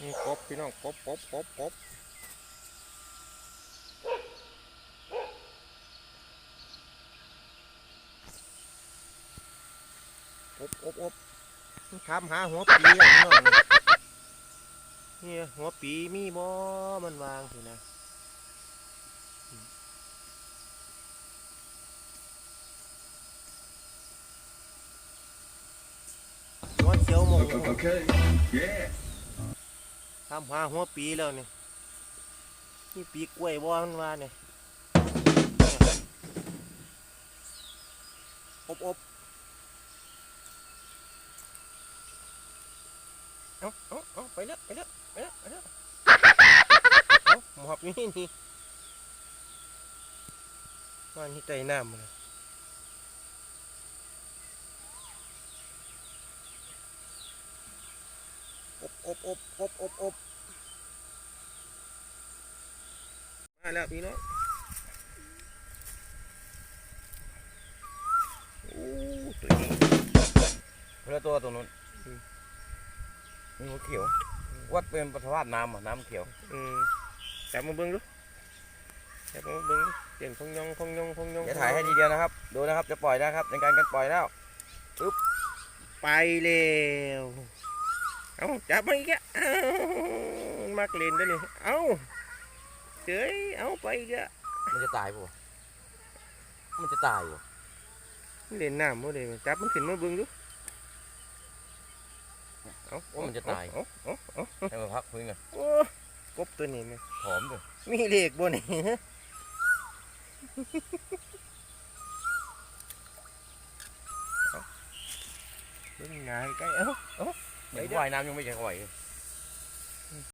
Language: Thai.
นี่กบพี่น้องกบกบกบอบอบอบถามหาหัวปีอะพี่น้องนี่เนี่ยหัวปีมีบ่มันวางสินะหัวเขียวมอง Okay. Yeah. ทำหาหัวปีแล้วนี่นี่ปีกล้วยบ่มันว่าเนี่ยอบอบเอาเอาเอาไปแล้วไปแล้วไปแล้วไปแล้วเอาหมอบนี่นี่ว่านี่ใจน้ำเลยอบอบอบอบอบอบมา แล้วพี่น้องโอ้ตัวนี้เพื่อตัวตรงนู้นอืมมีหัวเขียว วัดเป็นปัสสาวะน้ำอะน้ำเขียวอืมจับมาเบิ้งดูจับมาเบิ้งดูเสียงพงยองพงยองพงยองเดี๋ยวถ่ายให้ทีเดียวนะครับ ดูนะครับ จะปล่อยนะครับ ในการกันปล่อยแล้วไปเร็ว เอาจับมาอีกแล้วเอามักเล่นด้วยนี่เอา เจ๋ยเอาไปอีกแล้วมันจะตายปะมันจะตายปะเล่นน้ำมาเลยจับมันขึ้นมาเบิ้งดูเอาว่ามันจะตายเอาเอาเอาให้มันพักพื้นก่อนโอ้กบตัวนี้ไหมหอมด้วยมีเลขบ่นี่ฮะเอาเบิ่งง่ายใกล้เอ้าเดี๋ยวว่ายน้ำยังไม่แข็งไหวเ